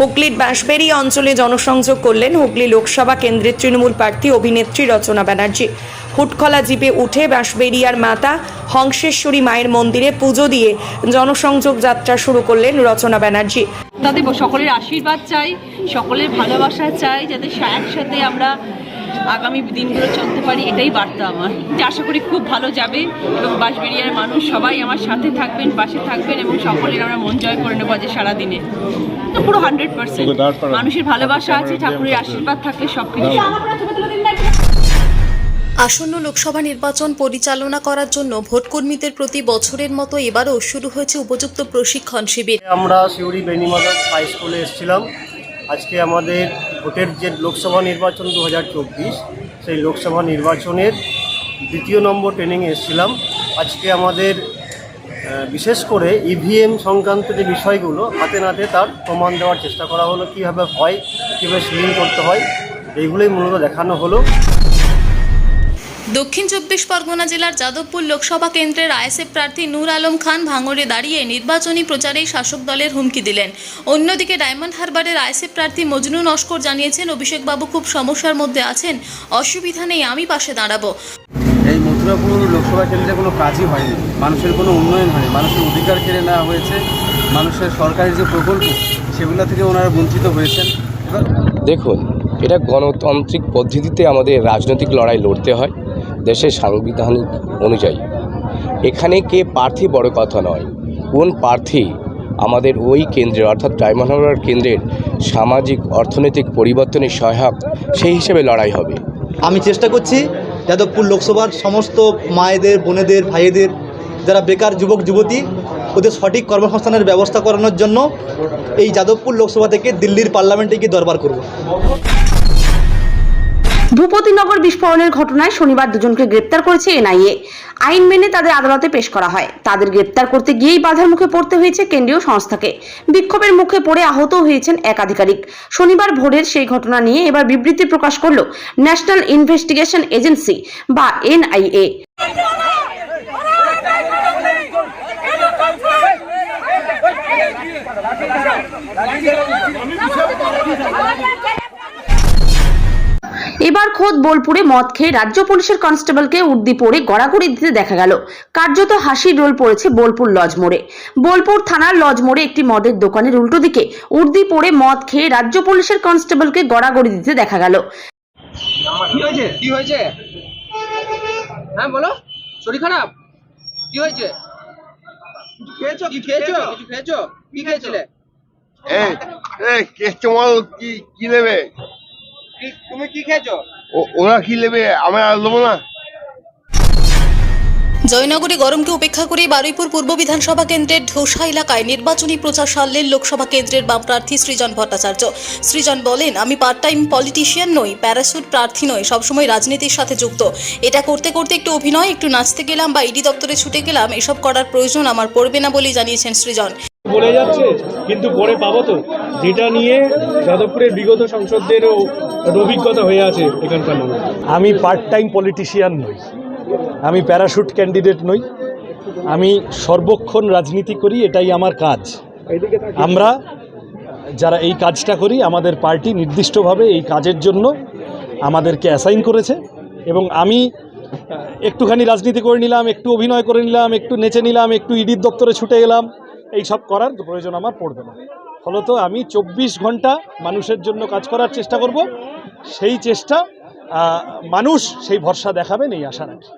হুগলির বাঁশবেড়ি অঞ্চলে জনসংযোগ করলেন হুগলি লোকসভা কেন্দ্রের তৃণমূল প্রার্থী অভিনেত্রী রচনা ব্যানার্জি। হুটখলা জিপে উঠে বাঁশবেড়িয়ার মাতা হংসেশ্বরী মায়ের মন্দিরে পুজো দিয়ে জনসংযোগ যাত্রা শুরু করলেন রচনা ব্যানার্জি। তাদের সকলের আশীর্বাদ চাই, সকলের ভালোবাসা চাই, যাতে সাথে একসাথে আমরা আগামী দিনগুলো চলতে পারি এটাই বার্তা আমার। যে আশা করি খুব ভালো যাবে এবং বাঁশবেড়িয়ার মানুষ সবাই আমার সাথে থাকবেন পাশে থাকবেন এবং সকলের আমরা মন জয় করে নেব আজ সারাদিনে। তো পুরো হান্ড্রেড পার্সেন্ট মানুষের ভালোবাসা আছে ঠাকুরের আশীর্বাদ থাকলে সব কিছু। আসন্ন লোকসভা নির্বাচন পরিচালনা করার জন্য ভোটকর্মীদের প্রতি বছরের মতো এবারও শুরু হয়েছে উপযুক্ত প্রশিক্ষণ শিবির। আমরা সিউড়ি বেনিমাদক হাই স্কুলে এসেছিলাম। আজকে আমাদের ভোটের যে লোকসভা নির্বাচন দু হাজার চব্বিশ, সেই লোকসভা নির্বাচনের দ্বিতীয় নম্বর ট্রেনিংয়ে এসেছিলাম। আজকে আমাদের বিশেষ করে ইভিএম সংক্রান্ত যে বিষয়গুলো, হাতে নাতে তার প্রমাণ দেওয়ার চেষ্টা করা হলো, কীভাবে হয়, কীভাবে সিলিং করতে হয়, এইগুলোই মূলত দেখানো হলো। দক্ষিণ চব্বিশ পরগনা জেলার যাদবপুর লোকসভা কেন্দ্রের আইএসএফ প্রার্থী নূর আলম খান ভাঙড়ে দাঁড়িয়ে নির্বাচনী প্রচারেই শাসক দলের হুমকি দিলেন। অন্যদিকে ডায়মন্ড হারবারের আইএসএফ প্রার্থী মজনু নস্কর জানিয়েছেন অভিষেকবাবু খুব সমস্যার মধ্যে আছেন অসুবিধা নেই আমি পাশে দাঁড়াবো। এই মথুরাপুর লোকসভা কেন্দ্রে কোনো কাজই হয়নি। মানুষের কোনো উন্নয়ন হয়নি। মানুষের অধিকার কেড়ে নেওয়া হয়েছে। মানুষের সরকারি যে প্রকল্প সেগুলো থেকে ওনারা বঞ্চিত হয়েছেন। দেখুন এটা গণতান্ত্রিক পদ্ধতিতে আমাদের রাজনৈতিক লড়াই লড়তে হয়। দেশের সাংবিধানিক অনুযায়ী। এখানে কে প্রার্থী বড় কথা নয়। কোন প্রার্থী আমাদের ওই কেন্দ্রের অর্থাৎ ডায়মন্ড হারবার কেন্দ্রের সামাজিক, অর্থনৈতিক পরিবর্তনের সহায়ক, সেই হিসেবে লড়াই হবে। আমি চেষ্টা করছি যাদবপুর লোকসভার সমস্ত মায়েদের, বোনেদের ভাইয়েদের যারা বেকার যুবক, যুবতী, ওদের সঠিক কর্মসংস্থানের ব্যবস্থা করানোর জন্য এই যাদবপুর লোকসভা থেকে দিল্লির পার্লামেন্টে গিয়ে দরবার করব। ভূপতিনগর বিস্ফোরণের ঘটনায় শনিবার দুজনকে গ্রেপ্তার করেছে এনআইএ। আইন মেনে তাদের আদালতে পেশ করা হয়। তাদের গ্রেপ্তার করতে গিয়েই বাধার মুখে পড়তে হয়েছে কেন্দ্রীয় সংস্থাকে। বিক্ষোভের মুখে পড়ে আহত হয়েছেন এক আধিকারিক শনিবার ভোরের সেই ঘটনা নিয়ে এবার বিবৃতি প্রকাশ করল ন্যাশনাল ইনভেস্টিগেশন এজেন্সি বা এনআইএ। খোদ বোলপুরে মদ খেয়ে রাজ্য পুলিশের কনস্টেবলকে উর্দি পরে গড়াগড়ি দিতে দেখা গেল। কার্যত হাসির রোল পড়েছে বোলপুর লজ মোড়ে। বোলপুর থানার লজ মোড়ে একটি মদের দোকানের উল্টো দিকে উর্দি পরে মদ খেয়ে রাজ্য পুলিশের কনস্টেবলকে গড়াগড়ি দিতে দেখা গেল। কি হয়েছে? কি হয়েছে? হ্যাঁ বলো। শরীর খারাপ? কি হয়েছে? খেয়েছো? কি খেয়েছো? কিছু খেয়েছো? কি খেয়েছিলে? এই এই কেষ্টমাল কি কি নেবে তুমি কি খেয়েছো? ওরা কি নেবে? আমি আর দেবো না। জয়নগরে গরমকে উপেক্ষা করে বারুইপুর পূর্ব বিধানসভা কেন্দ্রের ঢোসা এলাকায় নির্বাচনী প্রচার সারলেন লোকসভা কেন্দ্রের বাম প্রার্থী সৃজন ভট্টাচার্য। সৃজন বলেন, আমি পার্ট টাইম পলিটিশিয়ান নই প্যারাসুট প্রার্থী নই, সবসময় রাজনীতির সাথে যুক্ত। এটা করতে করতে একটু অভিনয়, একটু নাচতে গেলাম বা ইডি দপ্তরে ছুটে গেলাম, এসব করার প্রয়োজন আমার পড়বে না বলেই জানিয়েছেন সৃজন। বলে যাচ্ছে, কিন্তু পরে পাবো তো যেটা নিয়ে যাদবপুরের বিগত সংসদদেরও অভিজ্ঞতা হয়ে আছে এখানকার মানুষ আমি পার্ট টাইম পলিটিশিয়ান নই। আমি প্যারাশুট ক্যান্ডিডেট নই। আমি সর্বক্ষণ রাজনীতি করি, এটাই আমার কাজ। আমরা যারা এই কাজটা করি, আমাদের পার্টি নির্দিষ্টভাবে এই কাজের জন্য আমাদেরকে অ্যাসাইন করেছে এবং আমি একটুখানি রাজনীতি করে নিলাম, একটু অভিনয় করে নিলাম, একটু নেচে নিলাম, একটু ইডির দপ্তরে ছুটে এলাম। এই সব করার প্রয়োজন আমার পড়বে না। ফলত আমি চব্বিশ ঘণ্টা মানুষের জন্য কাজ করার চেষ্টা করব। সেই চেষ্টা মানুষ সেই ভরসা দেখাবেন এই আশা রাখি।